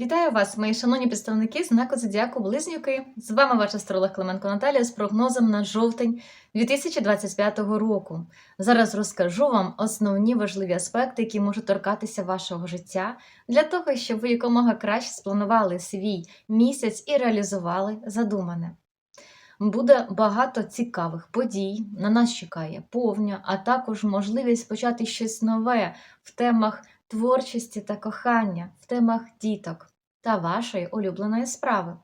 Вітаю вас, мої шановні представники знаку Зодіаку Близнюки. З вами ваш астролог Клименко Наталія з прогнозом на жовтень 2025 року. Зараз розкажу вам основні важливі аспекти, які можуть торкатися вашого життя, для того, щоб ви якомога краще спланували свій місяць і реалізували задумане. Буде багато цікавих подій. На нас чекає повня, а також можливість почати щось нове в темах творчості та кохання, в темах діток та вашої улюбленої справи.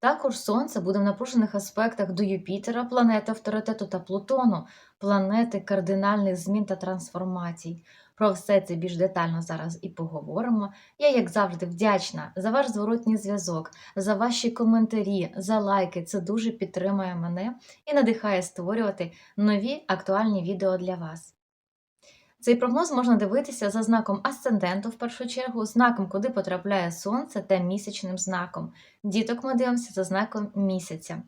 Також Сонце буде в напружених аспектах до Юпітера, планети авторитету та Плутону, планети кардинальних змін та трансформацій. Про все це більш детально зараз і поговоримо. Я, як завжди, вдячна за ваш зворотній зв'язок, за ваші коментарі, за лайки. Це дуже підтримує мене і надихає створювати нові актуальні відео для вас. Цей прогноз можна дивитися за знаком асценденту в першу чергу, знаком, куди потрапляє сонце та місячним знаком. Діток ми дивимося за знаком місяця.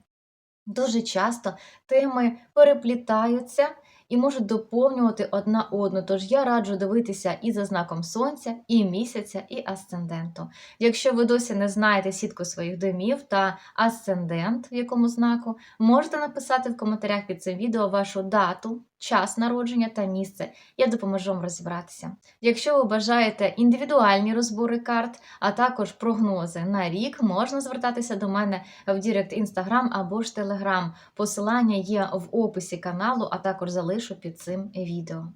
Дуже часто теми переплітаються і можуть доповнювати одна одну. Тож я раджу дивитися і за знаком сонця, і місяця, і асценденту. Якщо ви досі не знаєте сітку своїх домів та асцендент, в якому знаку, можете написати в коментарях під цим відео вашу дату, час народження та місце. Я допоможу вам розібратися. Якщо ви бажаєте індивідуальні розбори карт, а також прогнози на рік, можна звертатися до мене в Дірект Інстаграм або ж Телеграм. Посилання є в описі каналу, а також залишу під цим відео.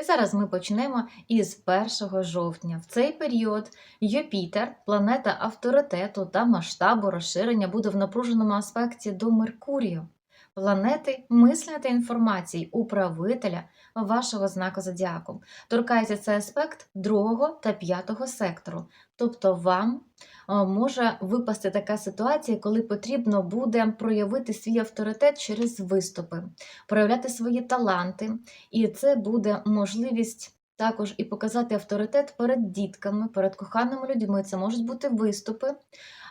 І зараз ми почнемо із 1 жовтня. В цей період Юпітер, планета авторитету та масштабу розширення, буде в напруженому аспекті до Меркурію, планети мислення та інформації, управителя вашого знаку зодіаку. Торкається цей аспект другого та п'ятого сектору. Тобто вам е, може випасти така ситуація, коли потрібно буде проявити свій авторитет через виступи, проявляти свої таланти, і це буде можливість. Також і показати авторитет перед дітками, перед коханими людьми. Це можуть бути виступи.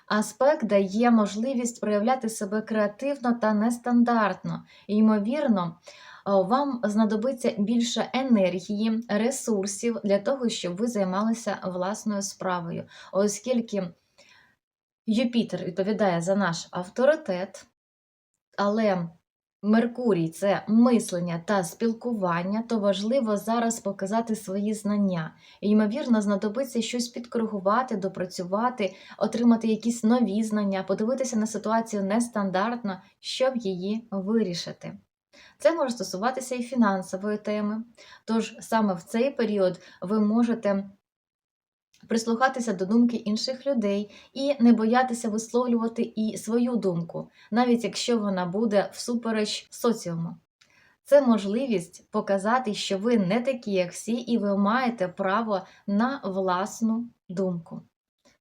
Аспект дає можливість проявляти себе креативно та нестандартно. І, ймовірно, вам знадобиться більше енергії, ресурсів для того, щоб ви займалися власною справою, оскільки Юпітер відповідає за наш авторитет, але Меркурій це мислення та спілкування, то важливо зараз показати свої знання. І, ймовірно, знадобиться щось підкоригувати, допрацювати, отримати якісь нові знання, подивитися на ситуацію нестандартно, щоб її вирішити. Це може стосуватися і фінансової теми. Тож саме в цей період ви можете прислухатися до думки інших людей і не боятися висловлювати і свою думку, навіть якщо вона буде всупереч соціуму. Це можливість показати, що ви не такі, як всі, і ви маєте право на власну думку.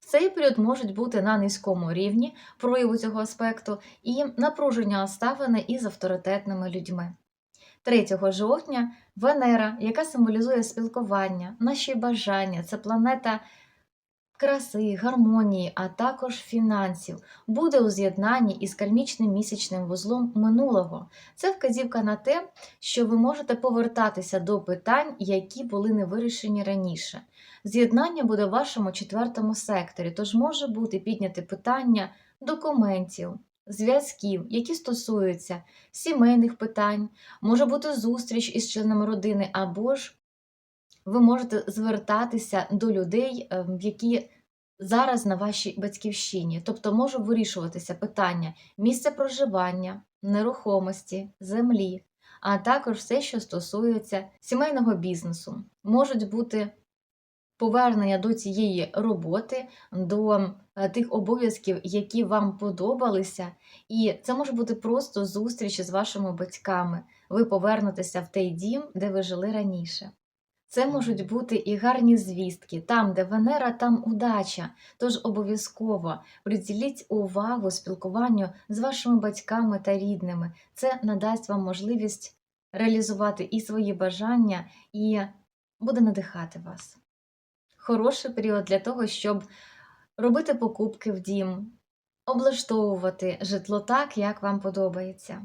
Цей період можуть бути на низькому рівні прояву цього аспекту і напруження обставини із авторитетними людьми. 3 жовтня Венера, яка символізує спілкування, наші бажання, це планета краси, гармонії, а також фінансів, буде у з'єднанні із кармічним місячним вузлом минулого. Це вказівка на те, що ви можете повертатися до питань, які були не вирішені раніше. З'єднання буде в вашому четвертому секторі, тож може бути підняте питання документів, зв'язків, які стосуються сімейних питань, може бути зустріч із членами родини, або ж ви можете звертатися до людей, ем, які зараз на вашій батьківщині. Тобто може вирішуватися питання місця проживання, нерухомості, землі, а також все, що стосується сімейного бізнесу. Можуть бути повернення до цієї роботи, до е, тих обов'язків, які вам подобалися, і це може бути просто зустріч з вашими батьками. Ви повернетеся в той дім, де ви жили раніше. Це можуть бути і гарні звістки, там, де Венера, там удача. Тож обов'язково приділіть увагу спілкуванню з вашими батьками та рідними. Це надасть вам можливість реалізувати і свої бажання, і буде надихати вас. Хороший період для того, щоб робити покупки в дім, облаштовувати житло так, як вам подобається.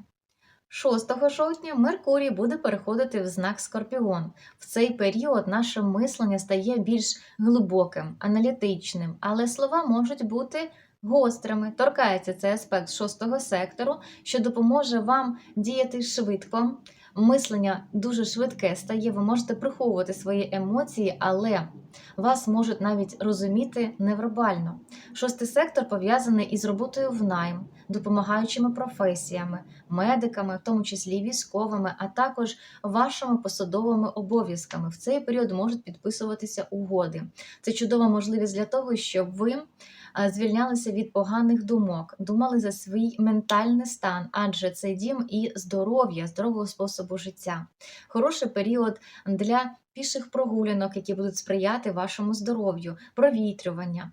6 жовтня Меркурій буде переходити в знак Скорпіон. В цей період наше мислення стає більш глибоким, аналітичним, але слова можуть бути гострими. Торкається цей аспект шостого сектору, що допоможе вам діяти швидко. Мислення дуже швидке стає, ви можете приховувати свої емоції, але вас можуть навіть розуміти невербально. Шостий сектор пов'язаний із роботою в найм, допомагаючими професіями, медиками, в тому числі військовими, а також вашими посадовими обов'язками. В цей період можуть підписуватися угоди. Це чудова можливість для того, щоб ви звільнялися від поганих думок, думали за свій ментальний стан, адже це дім і здоров'я, здорового способу життя. Хороший період для піших прогулянок, які будуть сприяти вашому здоров'ю, провітрювання.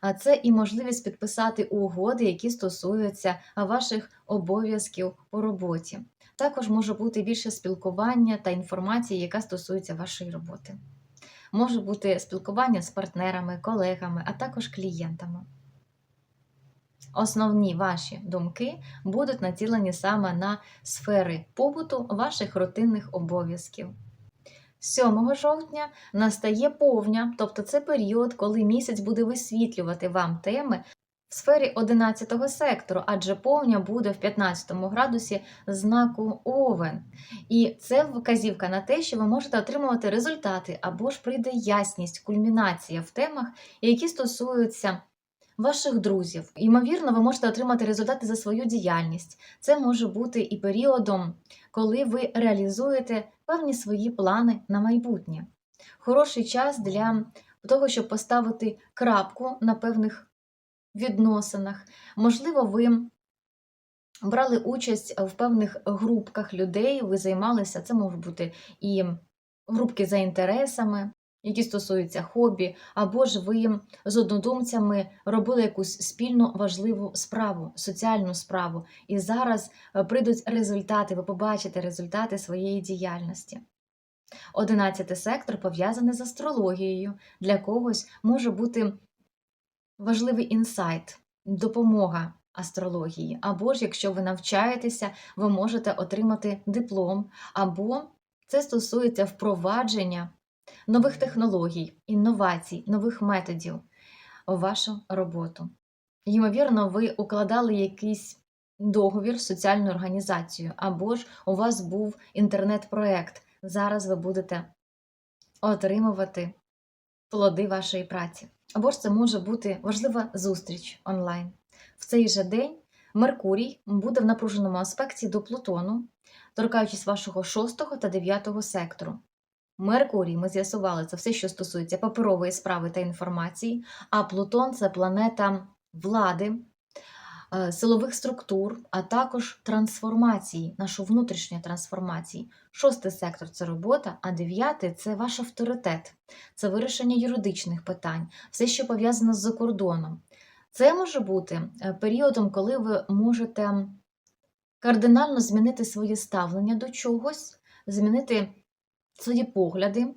А це і можливість підписати угоди, які стосуються ваших обов'язків по роботі. Також може бути більше спілкування та інформації, яка стосується вашої роботи. Може бути спілкування з партнерами, колегами, а також клієнтами. Основні ваші думки будуть націлені саме на сфери побуту ваших рутинних обов'язків. 7 жовтня настає повня, тобто це період, коли місяць буде висвітлювати вам теми сфері 11 сектору, адже повня буде в 15 градусі знаку Овен. І це вказівка на те, що ви можете отримувати результати або ж прийде ясність, кульмінація в темах, які стосуються ваших друзів. Ймовірно, ви можете отримати результати за свою діяльність. Це може бути і періодом, коли ви реалізуєте певні свої плани на майбутнє. Хороший час для того, щоб поставити крапку на певних відносинах. Можливо, ви брали участь в певних групках людей, ви займалися, це можуть бути і групки за інтересами, які стосуються хобі, або ж ви з однодумцями робили якусь спільну важливу справу, соціальну справу. І зараз е, прийдуть результати, ви побачите результати своєї діяльності. Одинадцятий сектор пов'язаний з астрологією. Для когось може бути важливий інсайт, допомога астрології. Або ж, якщо ви навчаєтеся, ви можете отримати диплом, або це стосується впровадження нових технологій, інновацій, нових методів у вашу роботу. Ймовірно, ви укладали якийсь договір з соціальною організацією, або ж у вас був інтернет-проект. Зараз ви будете отримувати плоди вашої праці. Або ж це може бути важлива зустріч онлайн. В цей же день Меркурій буде в напруженому аспекті до Плутону, торкаючись вашого 6 та 9 сектору. Меркурій, ми з'ясували, це все, що стосується паперової справи та інформації, а Плутон це планета влади, силових структур, а також трансформації, нашу внутрішню трансформації. Шостий сектор це робота, а дев'ятий це ваш авторитет, це вирішення юридичних питань, все, що пов'язано з кордоном. Це може бути е, періодом, коли ви можете кардинально змінити своє ставлення до чогось, змінити свої погляди.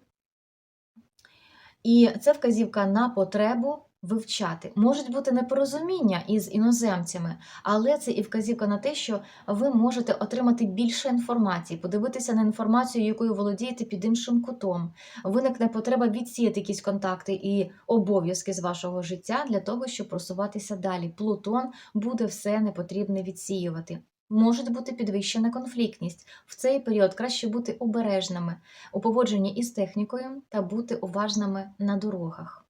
І це вказівка на потребу вивчати. Можуть бути непорозуміння із іноземцями, але це і вказівка на те, що ви можете отримати більше інформації, подивитися на інформацію, якою володієте під іншим кутом. Виникне потреба відсіяти якісь контакти і обов'язки з вашого життя для того, щоб просуватися далі. Плутон буде все непотрібне відсіювати. Може бути підвищена конфліктність. В цей період краще бути обережними у поводженні із технікою та бути уважними на дорогах.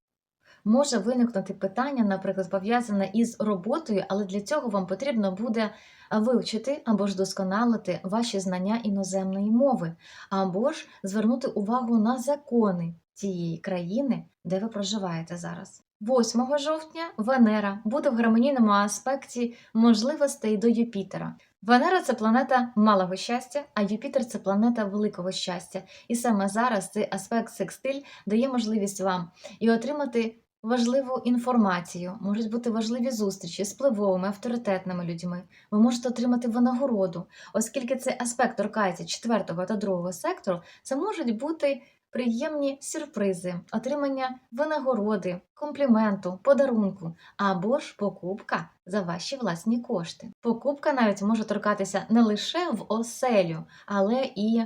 Може виникнути питання, наприклад, пов'язане із роботою, але для цього вам потрібно буде вивчити або ж досконалити ваші знання іноземної мови, або ж звернути увагу на закони тієї країни, де ви проживаєте зараз. 8 жовтня Венера буде в гармонійному аспекті можливостей до Юпітера. Венера це планета малого щастя, а Юпітер це планета великого щастя. І саме зараз цей аспект секстиль дає можливість вам і отримати важливу інформацію, можуть бути важливі зустрічі з впливовими, авторитетними людьми. Ви можете отримати винагороду, оскільки цей аспект торкається 4 та 2 сектору, це можуть бути приємні сюрпризи, отримання винагороди, компліменту, подарунку або ж покупка за ваші власні кошти. Покупка навіть може торкатися не лише в оселю, але і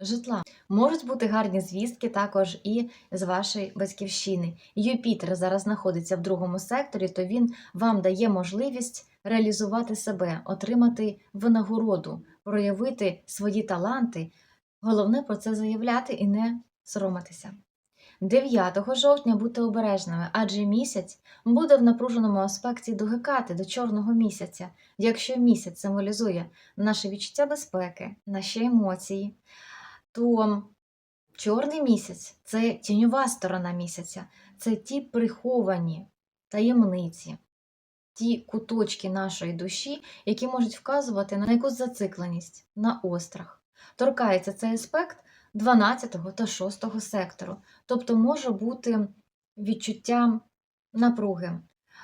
житла. Можуть бути гарні звістки також і з вашої батьківщини. Юпітер зараз знаходиться в другому секторі, то він вам дає можливість реалізувати себе, отримати винагороду, проявити свої таланти. Головне про це заявляти і не соромитися. 9 жовтня будьте обережними, адже місяць буде в напруженому аспекті до Гекати, до чорного місяця. Якщо місяць символізує наше відчуття безпеки, наші емоції, то чорний місяць це тіньова сторона місяця, це ті приховані таємниці, ті куточки нашої душі, які можуть вказувати на якусь зацикленість, на острах. Торкається цей аспект 12 та 6 сектору, тобто може бути відчуття напруги.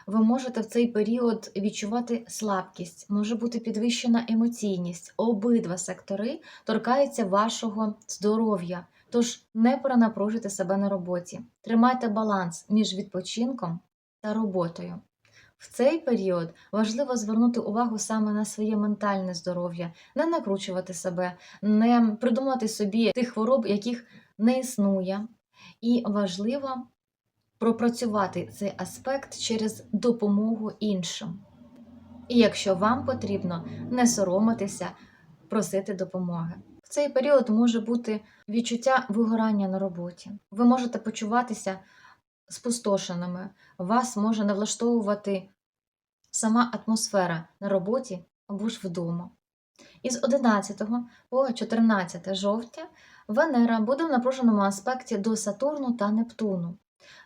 Ви можете в цей період відчувати слабкість, може бути підвищена емоційність. Обидва сектори торкаються вашого здоров'я, тож не перенапружуйте себе на роботі. Тримайте баланс між відпочинком та роботою. В цей період важливо звернути увагу саме на своє ментальне здоров'я, не накручувати себе, не придумати собі тих хвороб, яких не існує. І важливо пропрацювати цей аспект через допомогу іншим. І якщо вам потрібно, не соромитися, просити допомоги. В цей період може бути відчуття вигорання на роботі. Ви можете почуватися спустошеними, вас може не влаштовувати сама атмосфера на роботі або ж вдома. Із 11 по 14 жовтня Венера буде в напруженому аспекті до Сатурну та Нептуну.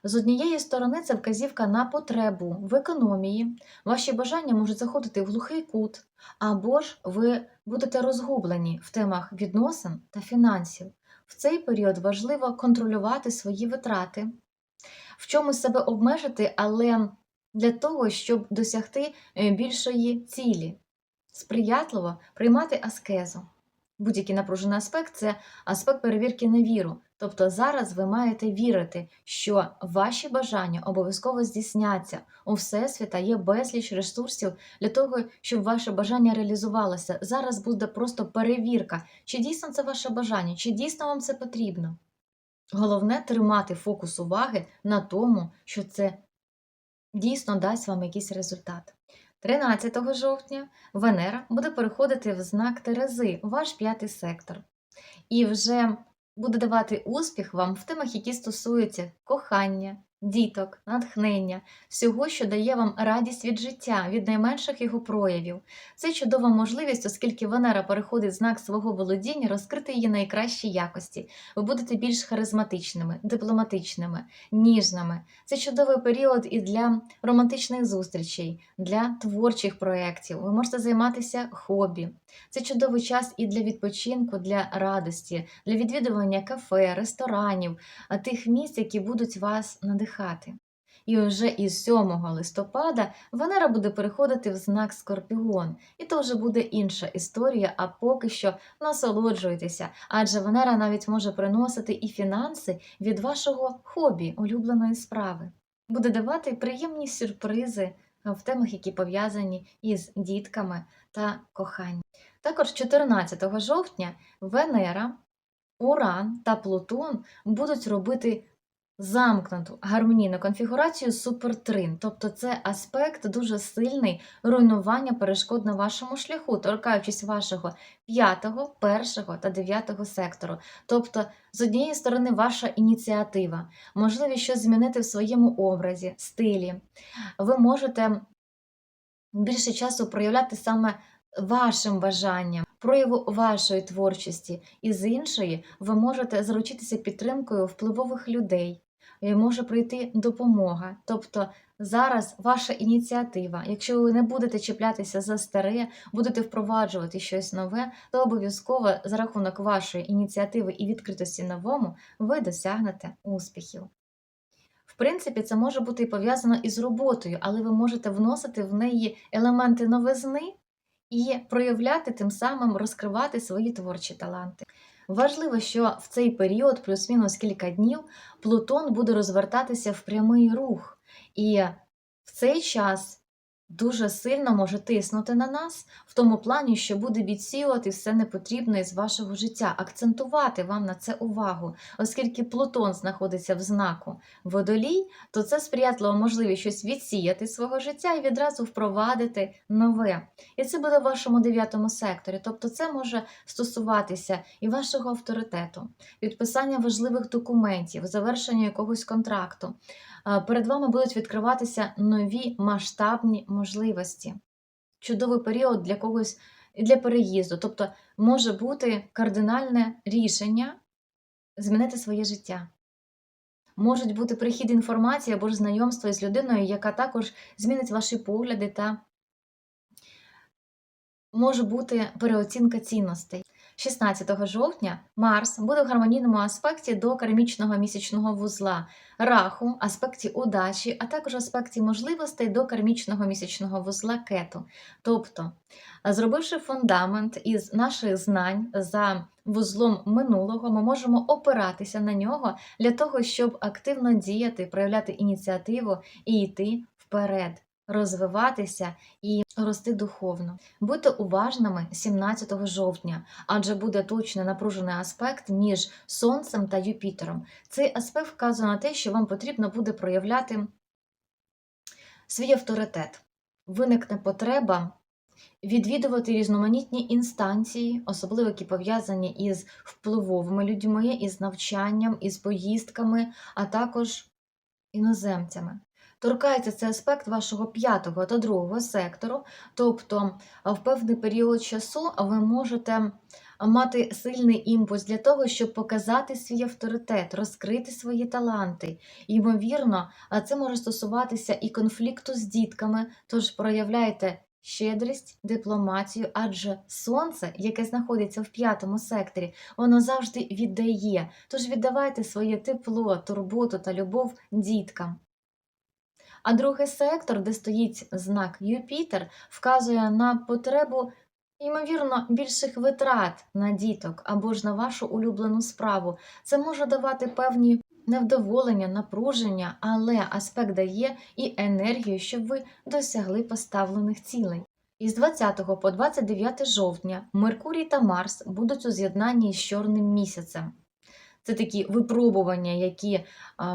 З однієї сторони, це вказівка на потребу в економії, ваші бажання можуть заходити в глухий кут, або ж ви будете розгублені в темах відносин та фінансів. В цей період важливо контролювати свої витрати, в чомусь себе обмежити, але для того, щоб досягти е, більшої цілі, сприятливо приймати аскезу. Будь-який напружений аспект це аспект перевірки на віру. Тобто зараз ви маєте вірити, що ваші бажання обов'язково здійсняться. У Всесвіта є безліч ресурсів для того, щоб ваше бажання реалізувалося. Зараз буде просто перевірка, чи дійсно це ваше бажання, чи дійсно вам це потрібно. Головне тримати фокус уваги на тому, що це дійсно дасть вам якийсь результат. 13 жовтня Венера буде переходити в знак Терези, ваш п'ятий сектор, і вже буде давати успіх вам в темах, які стосуються кохання, діток, натхнення, всього, що дає вам радість від життя, від найменших його проявів. Це чудова можливість, оскільки Венера переходить знак свого володіння, розкрити її найкращі якості. Ви будете більш харизматичними, дипломатичними, ніжними. Це чудовий період і для романтичних зустрічей, для творчих проєктів. Ви можете займатися хобі. Це чудовий час і для відпочинку, для радості, для відвідування кафе, ресторанів, тих місць, які будуть вас надихати. І вже із 7 листопада Венера буде переходити в знак Скорпіон, і то вже буде інша історія, а поки що насолоджуйтеся, адже Венера навіть може приносити і фінанси від вашого хобі, улюбленої справи. Буде давати приємні сюрпризи в темах, які пов'язані із дітками та коханням. Також 14 жовтня Венера, Уран та Плутон будуть робити замкнуту гармонійну конфігурацію супертрин, тобто це аспект дуже сильний руйнування перешкод на вашому шляху, торкаючись вашого 5, 1 та 9 сектору. Тобто, з однієї сторони, ваша ініціатива, можливість щось змінити в своєму образі, стилі. Ви можете більше часу проявляти саме вашим бажанням, прояву вашої творчості, і з іншої ви можете заручитися підтримкою впливових людей. І Може прийти допомога. Тобто зараз ваша ініціатива. Якщо ви не будете чіплятися за старе, будете впроваджувати щось нове, то обов'язково за рахунок вашої ініціативи і відкритості новому ви досягнете успіхів. В принципі, це може бути і пов'язано із роботою, але ви можете вносити в неї елементи новизни і проявляти тим самим розкривати свої творчі таланти. Важливо, що в цей період, плюс-мінус кілька днів, Плутон буде розвертатися в прямий рух, і в цей час дуже сильно може тиснути на нас в тому плані, що буде відсіювати все непотрібне із вашого життя, акцентувати вам на це увагу, оскільки Плутон знаходиться в знаку водолій, то це сприятлива можливість щось відсіяти свого життя і відразу впровадити нове. І це буде в вашому дев'ятому секторі. Тобто, це може стосуватися і вашого авторитету, підписання важливих документів, завершення якогось контракту. Перед вами будуть відкриватися нові масштабні можливості. Чудовий період для когось для переїзду. Тобто, може бути кардинальне рішення змінити своє життя. Можуть бути прихід інформації або ж знайомство із людиною, яка також змінить ваші погляди та може бути переоцінка цінностей. 16 жовтня Марс буде в гармонійному аспекті до кармічного місячного вузла Раху, аспекті удачі, а також аспекті можливостей до кармічного місячного вузла кету. Тобто, зробивши фундамент із наших знань за вузлом минулого, ми можемо опиратися на нього для того, щоб активно діяти, проявляти ініціативу і йти вперед, розвиватися і рости духовно. Будьте уважними 17 жовтня, адже буде точно напружений аспект між Сонцем та Юпітером. Цей аспект вказує на те, що вам потрібно буде проявляти свій авторитет. Виникне потреба відвідувати різноманітні інстанції, особливо які пов'язані із впливовими людьми, із навчанням, із поїздками, а також іноземцями. Торкається цей аспект вашого п'ятого та другого сектору, тобто в певний період часу ви можете мати сильний імпульс для того, щоб показати свій авторитет, розкрити свої таланти. Ймовірно, це може стосуватися і конфлікту з дітками, тож проявляйте щедрість, дипломатію, адже сонце, яке знаходиться в п'ятому секторі, воно завжди віддає. Тож віддавайте своє тепло, турботу та любов діткам. А другий сектор, де стоїть знак Юпітер, вказує на потребу, ймовірно, більших витрат на діток або ж на вашу улюблену справу. Це може давати певні невдоволення, напруження, але аспект дає і енергію, щоб ви досягли поставлених цілей. Із 20 по 29 жовтня Меркурій та Марс будуть у з'єднанні з чорним місяцем. Це такі випробування, які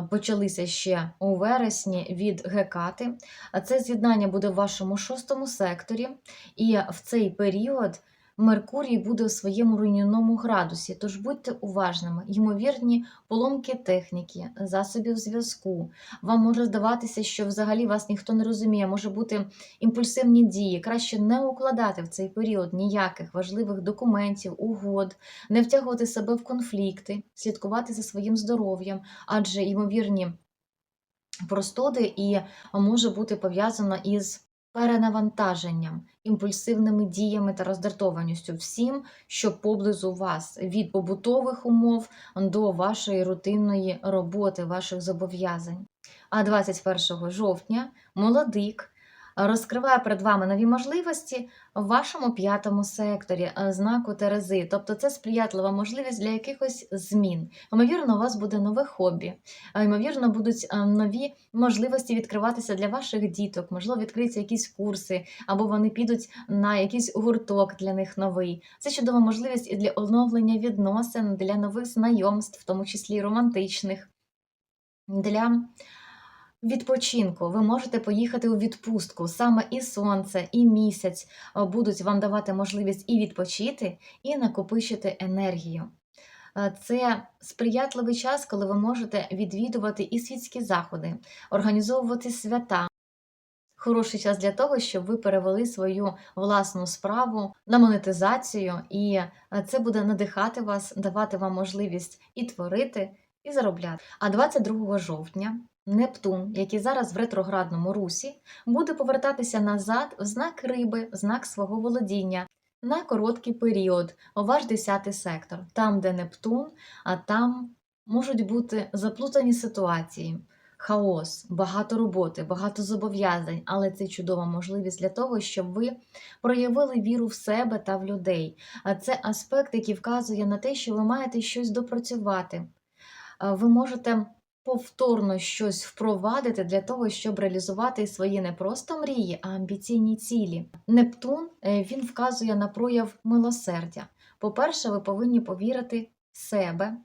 почалися ще у вересні від Гекати. А Це з'єднання буде в вашому шостому секторі, і в цей період Меркурій буде у своєму руйнівному градусі. Тож будьте уважними, ймовірні поломки техніки, засобів зв'язку. Вам може здаватися, що взагалі вас ніхто не розуміє, може бути імпульсивні дії. Краще не укладати в цей період ніяких важливих документів, угод, не втягувати себе в конфлікти, слідкувати за своїм здоров'ям, адже ймовірні простуди і може бути пов'язано із перенавантаженням, імпульсивними діями та роздратованістю всім, що поблизу вас, від побутових умов до вашої рутинної роботи, ваших зобов'язань. А 21 жовтня молодик розкриває перед вами нові можливості в вашому п'ятому секторі е, знаку Терези. Тобто це сприятлива можливість для якихось змін. Ймовірно, у вас буде нове хобі, ймовірно, будуть е, нові можливості відкриватися для ваших діток, можливо, відкриються якісь курси, або вони підуть на якийсь гурток для них новий. Це чудова можливість і для оновлення відносин, для нових знайомств, в тому числі романтичних. Для відпочинку ви можете поїхати у відпустку. Саме і сонце, і місяць е, будуть вам давати можливість і відпочити, і накопичити енергію. Е, Це сприятливий час, коли ви можете відвідувати і світські заходи, організовувати свята. Хороший час для того, щоб ви перевели свою власну справу на монетизацію, і е, це буде надихати вас, давати вам можливість і творити, і заробляти. А 22 жовтня Нептун, який зараз в ретроградному русі, буде повертатися назад в знак риби, в знак свого володіння на короткий період, ваш 10 сектор, там, де Нептун, а там можуть бути заплутані ситуації. хаос, багато роботи, багато зобов'язань, але це чудова можливість для того, щоб ви проявили віру в себе та в людей. А це аспект, який вказує на те, що ви маєте щось допрацювати. Ви можете повторно щось впровадити для того, щоб реалізувати свої не просто мрії, а амбіційні цілі. Нептун е, він вказує на прояв милосердя. По-перше, ви повинні повірити в себе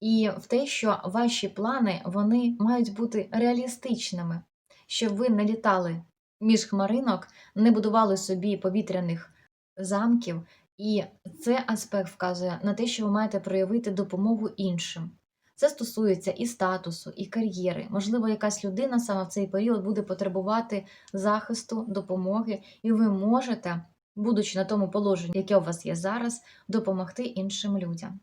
і в те, що ваші плани вони мають бути реалістичними, щоб ви не літали між хмаринок, не будували собі повітряних замків. І цей аспект вказує на те, що ви маєте проявити допомогу іншим. Це стосується і статусу, і кар'єри. Можливо, якась людина саме в цей період буде потребувати захисту, допомоги, і ви можете, будучи на тому положенні, яке у вас є зараз, допомогти іншим людям.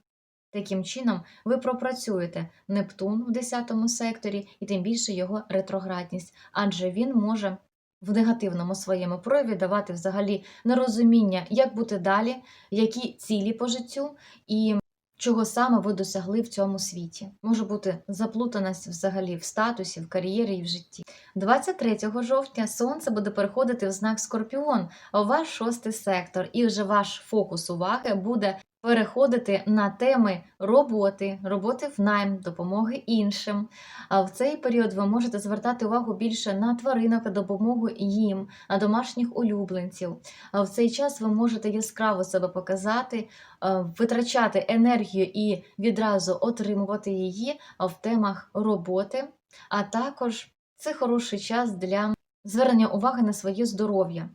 Таким чином, ви пропрацюєте Нептун в 10 секторі і тим більше його ретроградність, адже він може в негативному своєму прояві давати взагалі нерозуміння, як бути далі, які цілі по життю і чого саме ви досягли в цьому світі. Може бути заплутаність взагалі в статусі, в кар'єрі і в житті. 23 жовтня сонце буде переходити в знак Скорпіон, ваш шостий сектор, і вже ваш фокус уваги буде переходити на теми роботи, роботи в найм, допомоги іншим. А в цей період ви можете звертати увагу більше на тваринок, та допомогу їм, на домашніх улюбленців. А в цей час ви можете яскраво себе показати, витрачати енергію і відразу отримувати її в темах роботи, а також це хороший час для звернення уваги на своє здоров'я,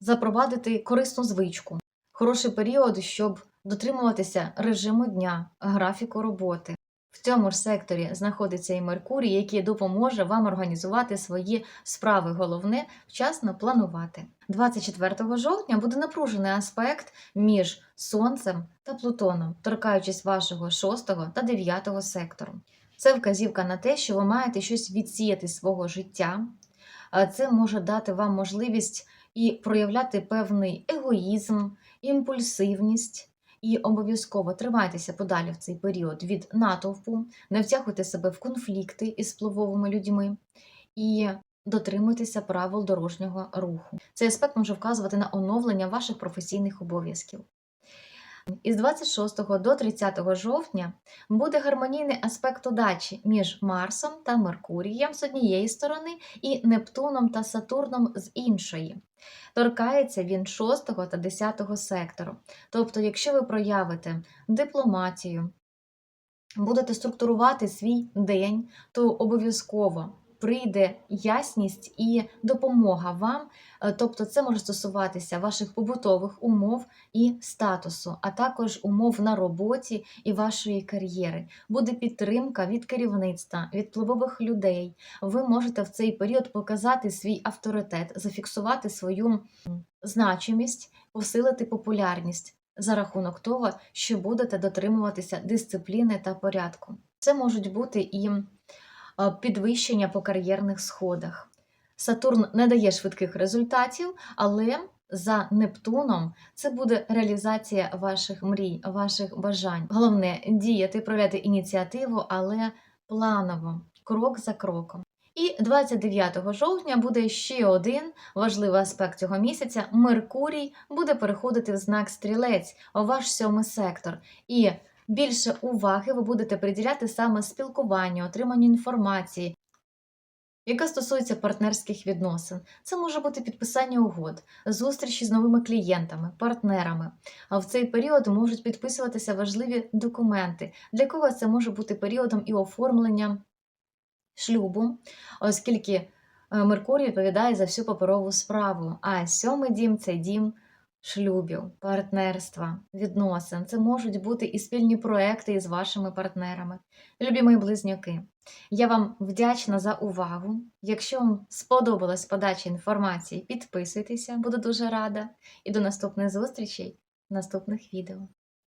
запровадити корисну звичку. Хороший період, щоб дотримуватися режиму дня, графіку роботи. В цьому ж секторі знаходиться і Меркурій, який допоможе вам організувати свої справи. Головне вчасно планувати. 24 жовтня буде напружений аспект між Сонцем та Плутоном, торкаючись вашого 6 та 9 сектору. Це вказівка на те, що ви маєте щось відсіяти свого життя. Це може дати вам можливість і проявляти певний егоїзм, імпульсивність. І обов'язково тримайтеся подалі в цей період від натовпу, не втягуйте себе в конфлікти із впливовими людьми і дотримуйтеся правил дорожнього руху. Цей аспект може вказувати на оновлення ваших професійних обов'язків. Із 26 до 30 жовтня буде гармонійний аспект удачі між Марсом та Меркурієм з однієї сторони і Нептуном та Сатурном з іншої. Торкається він 6 та 10 сектору. Тобто, якщо ви проявите дипломатію, будете структурувати свій день, то обов'язково прийде ясність і допомога вам. Е, Тобто, це може стосуватися ваших побутових умов і статусу, а також умов на роботі і вашої кар'єри. Буде підтримка від керівництва, від впливових людей. Ви можете в цей період показати свій авторитет, зафіксувати свою значимість, посилити популярність за рахунок того, що будете дотримуватися дисципліни та порядку. Це можуть бути і підвищення по кар'єрних сходах. Сатурн не дає швидких результатів, але за Нептуном це буде реалізація ваших мрій, ваших бажань. Головне діяти, проявляти ініціативу, але планово, крок за кроком. І 29 жовтня буде ще один важливий аспект цього місяця. Меркурій буде переходити в знак стрілець, ваш сьомий сектор. І більше уваги ви будете приділяти саме спілкуванню, отриманню інформації, яка стосується партнерських відносин. Це може бути підписання угод, зустрічі з новими клієнтами, партнерами. А в цей період можуть підписуватися важливі документи. Для кого це може бути періодом і оформлення шлюбу, оскільки е, Меркурій відповідає за всю паперову справу. А сьомий дім це дім шлюбів, партнерства, відносин. Це можуть бути і спільні проекти із вашими партнерами. Любі мої близнюки, я вам вдячна за увагу. Якщо вам сподобалась подача інформації, підписуйтеся, буду дуже рада. І до наступних зустрічей наступних відео.